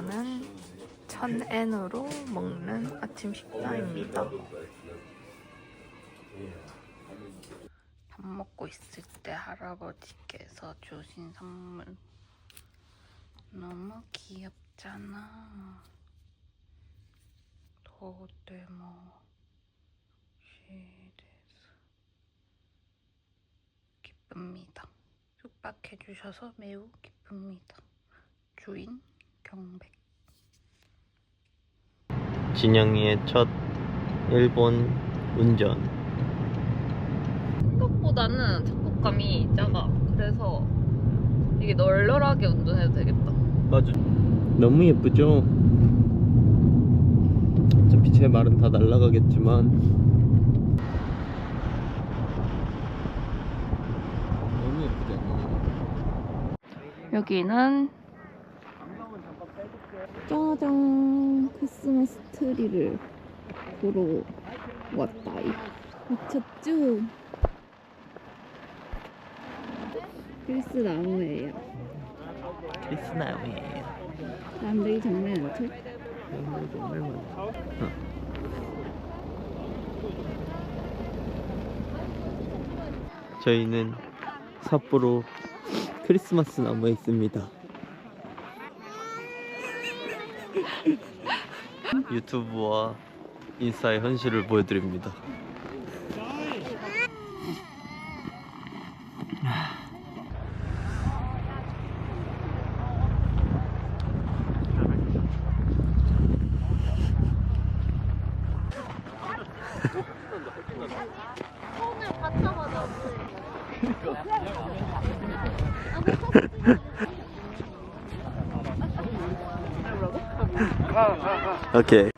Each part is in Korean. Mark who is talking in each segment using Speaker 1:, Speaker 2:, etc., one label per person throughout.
Speaker 1: 이거는 1000엔으로 먹는 아침 식사입니다. 밥 먹고 있을 때 할아버지께서 주신 선물 너무 귀엽잖아. 도대모 시리즈 기쁩니다. 숙박해 주셔서 매우 기쁩니다. 주인 경백.
Speaker 2: 진영이의 첫 일본 운전.
Speaker 1: 생각보다는 착곡감이 작아. 그래서 이게 널널하게 운전해도 되겠다.
Speaker 2: 맞아. 너무 예쁘죠? 어차피 제 말은 다 날라가겠지만.
Speaker 1: 여기는 짜잔 크리스마스 트리를 보러 왔다. 미쳤죠? 크리스 나무예요.
Speaker 2: 크리스나우예요.
Speaker 1: 사람들이 정말 많죠?
Speaker 2: 정말 많아. 저희는 삿포로 크리스마스 나무에 있습니다. 유튜브와 인스타의 현실을 보여드립니다. 오케이.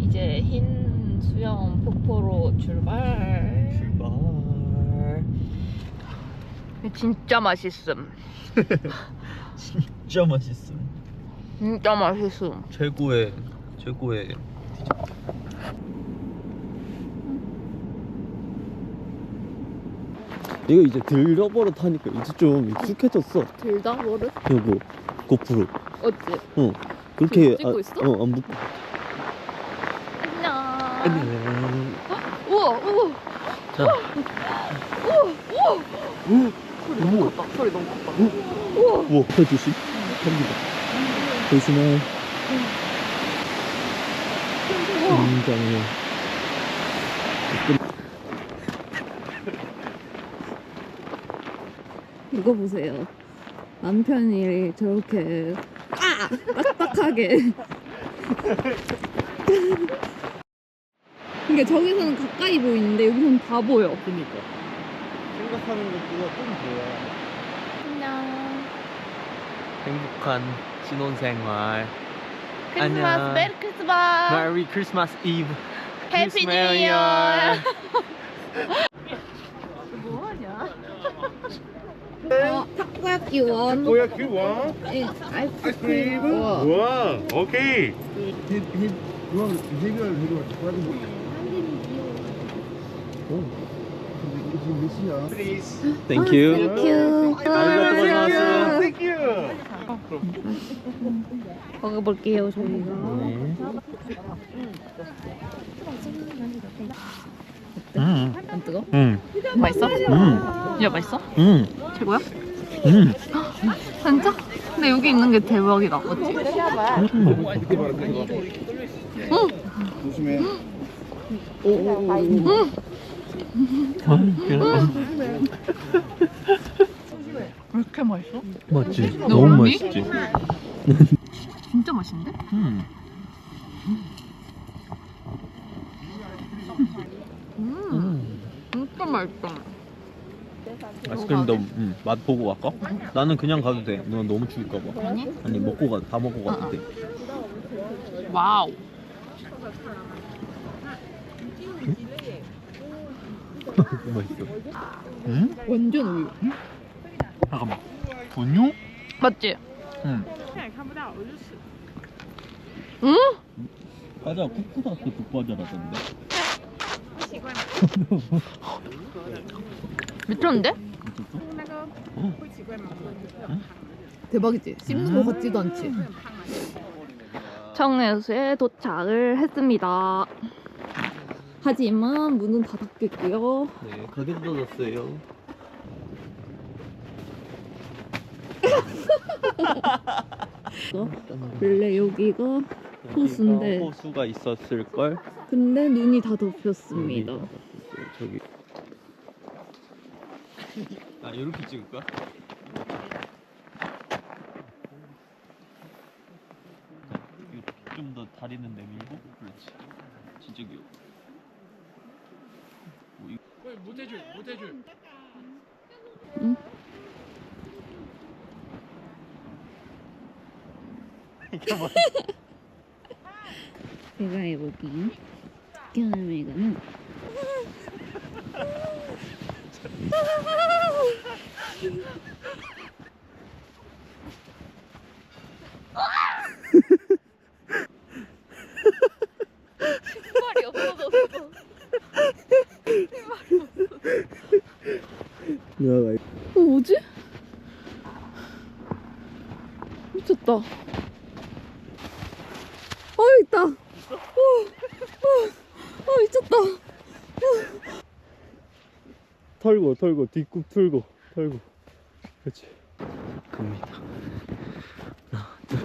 Speaker 1: 이제 흰 수영 폭포로 출발.
Speaker 2: 출발.
Speaker 1: 진짜 맛있음.
Speaker 2: 진짜 맛있음.
Speaker 1: 진짜 맛있음.
Speaker 2: 최고의 최고의 이거 이제 들려버릇 하니까 이제 좀 익숙해졌어.
Speaker 1: 들다 버릇?
Speaker 2: 요거 고프로.
Speaker 1: 어찌?
Speaker 2: 어 그렇게
Speaker 1: 지금 찍고 있어?
Speaker 2: 어안 붙.
Speaker 1: 안녕.
Speaker 2: 안녕.
Speaker 1: 우와 우와
Speaker 2: 자.
Speaker 1: 우와.
Speaker 2: 우.
Speaker 1: 소리 너무
Speaker 2: 우와.
Speaker 1: 컸다. 소리 너무 컸다.
Speaker 2: 우.
Speaker 1: 우와.
Speaker 2: 우와 해 조심. 갑니다. 조심해. 굉장히.
Speaker 1: 이거 보세요. 남편이 저렇게 아! 빡빡하게. 그러니까 저기서는 가까이 보이는데 여기서는 다 보여.
Speaker 2: 그니까. 생각하는 것보다 좀 좋아.
Speaker 1: 안녕.
Speaker 2: 행복한 신혼생활.
Speaker 1: 크리스마스
Speaker 2: 안녕.
Speaker 1: 메리 크리스마스.
Speaker 2: 메리 크리스마스 이브.
Speaker 1: 해피 뉴 이어.
Speaker 2: Year.
Speaker 1: 뭐하냐? 어, 타코야끼 원.
Speaker 3: Takoyaki one,
Speaker 1: 예,
Speaker 3: ice
Speaker 1: 아이스크림
Speaker 3: cream
Speaker 1: 원.
Speaker 3: one. Okay. Please.
Speaker 2: Thank you.
Speaker 1: 큐.
Speaker 2: 아리가또 고자이마스.
Speaker 3: Thank you.
Speaker 1: 먹어볼게요 저희가.
Speaker 2: 네. 음.
Speaker 1: 안 뜨거?
Speaker 2: 음.
Speaker 1: 맛있어?
Speaker 2: 음.
Speaker 1: 진짜 맛있어?
Speaker 2: 음.
Speaker 1: 최고야?
Speaker 2: 음.
Speaker 1: 진짜? 근데 여기 있는 게 대박이다, 맞지?
Speaker 3: 조심해.
Speaker 1: 왜 이렇게 맛있어?
Speaker 2: 맞지?
Speaker 1: 너무
Speaker 2: 너무? 맛있지.
Speaker 1: 진짜 맛있는데?
Speaker 2: 음.
Speaker 1: 음,
Speaker 2: 음.
Speaker 1: 진짜 맛있다.
Speaker 2: 아이스크림도 음, 맛 보고 갈까? 나는 그냥 가도 돼. 너 너무 추울까 봐.
Speaker 1: 아니?
Speaker 2: 아니 먹고 가, 다 먹고 가도 돼.
Speaker 1: 와우.
Speaker 2: 맛있어. 음?
Speaker 1: 완전 우유.
Speaker 2: 잠깐만. 분유?
Speaker 1: 맞지?
Speaker 2: 응.
Speaker 1: 응?
Speaker 2: 과자 쿠쿠다스 그 과자라던데.
Speaker 1: 미쳤는데? 대박이지? 씹는 것 같지도 않지? 청해수에 도착을 했습니다. 하지만 문은 닫았겠고요.
Speaker 2: 네, 가게 닫았어요.
Speaker 1: 원래 여기가 호수인데.
Speaker 2: 호수가 있었을 걸.
Speaker 1: 근데 눈이 다 덮였습니다.
Speaker 2: 저기. 아 이렇게 찍을까? 좀 더 다리는 내밀고 그렇지. 진짜 귀여워. 뭐 이-
Speaker 3: 모태줄 모태줄
Speaker 2: 이게 뭐야?
Speaker 1: 제가 해볼게요. 그다음에 이거는 신발이 없어졌어.
Speaker 2: 누나가
Speaker 1: 어, 뭐지? 미쳤다. 어, 있다. 어, 어, 어, 미쳤다.
Speaker 2: 털고 털고 뒷굽 틀고 털고. 그렇지. 갑니다. 하나 둘.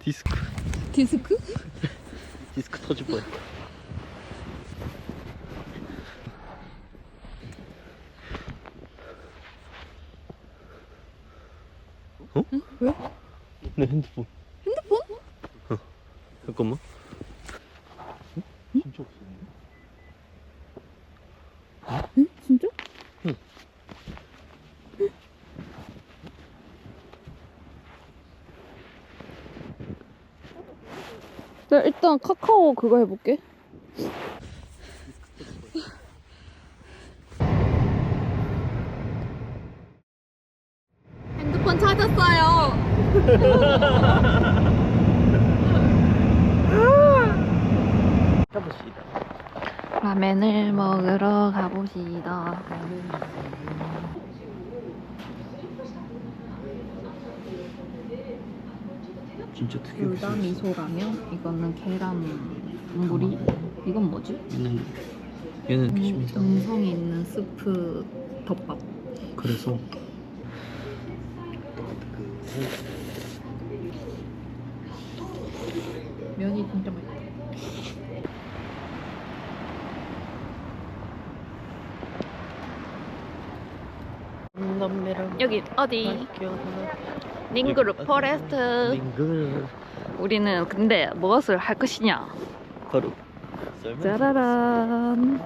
Speaker 2: 디스크.
Speaker 1: 디스크?
Speaker 2: 디스크 터질 뻔 어?
Speaker 1: 왜?
Speaker 2: 내 핸드폰.
Speaker 1: 핸드폰?
Speaker 2: 어. 잠깐만 어? 진짜 없었는데?
Speaker 1: 응? 진짜?
Speaker 2: 응.
Speaker 1: 나 일단 카카오 그거 해볼게. 핸드폰 찾았어요.
Speaker 2: 가봅시다
Speaker 1: 라멘을 먹으러 가보시다.
Speaker 2: 진짜 특이해
Speaker 1: 둘다 미소라면 이거는 계란 무리. 이건 뭐지?
Speaker 2: 얘는 얘는 피시입니다
Speaker 1: 정성이 있는 스프 덮밥.
Speaker 2: 그래서
Speaker 1: 면이 진짜 맛있다. 여기 어디? 링그룹 포레스트.
Speaker 2: 링글
Speaker 1: 우리는 근데 무엇을 할 것이냐?
Speaker 2: 썰면
Speaker 1: 짜라란.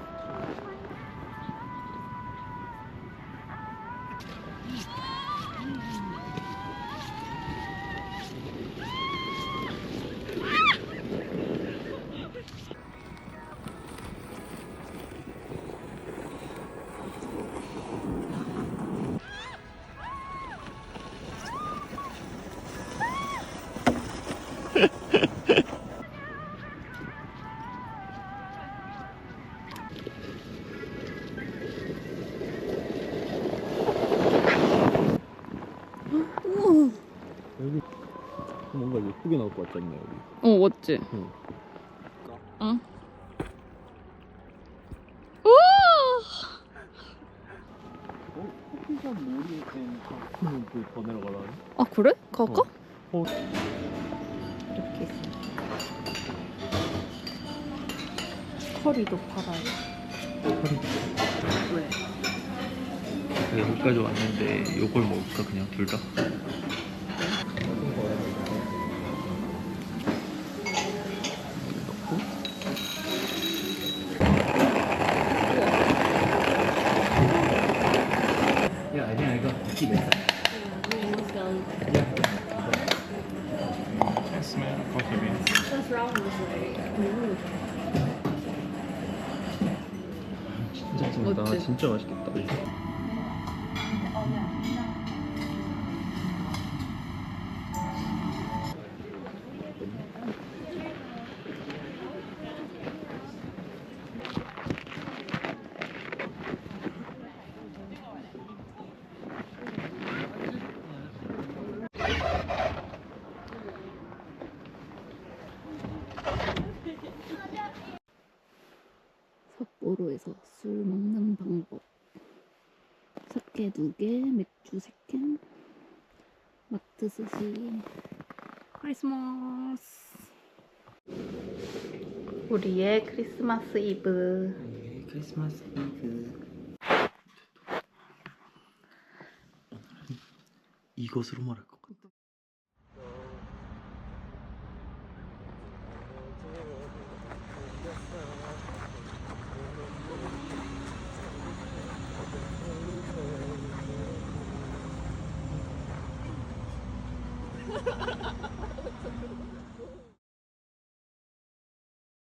Speaker 2: 여기 뭔가 예쁘게 나올 것 같지 않냐 여기
Speaker 1: 어 맞지?
Speaker 2: 응.
Speaker 1: 응.
Speaker 2: 어? 커피숍
Speaker 1: 된아 그래? 갈까?
Speaker 2: 어.
Speaker 1: 이렇게 있어. 커리도 팔아요. 왜?
Speaker 2: 내가 여기까지 왔는데 요걸 먹을까 그냥 둘 다? 야 아니야 이거 듣기 내
Speaker 3: smell coffee beans
Speaker 2: 진짜 찐다
Speaker 1: 어때?
Speaker 2: 진짜 맛있겠다
Speaker 1: 도로에서 술 먹는 방법. 사케 두 개, 맥주 세 캔, 마트 스시. 크리스마스. 우리의 크리스마스 이브.
Speaker 2: 크리스마스 이브. 이것으로 말할 것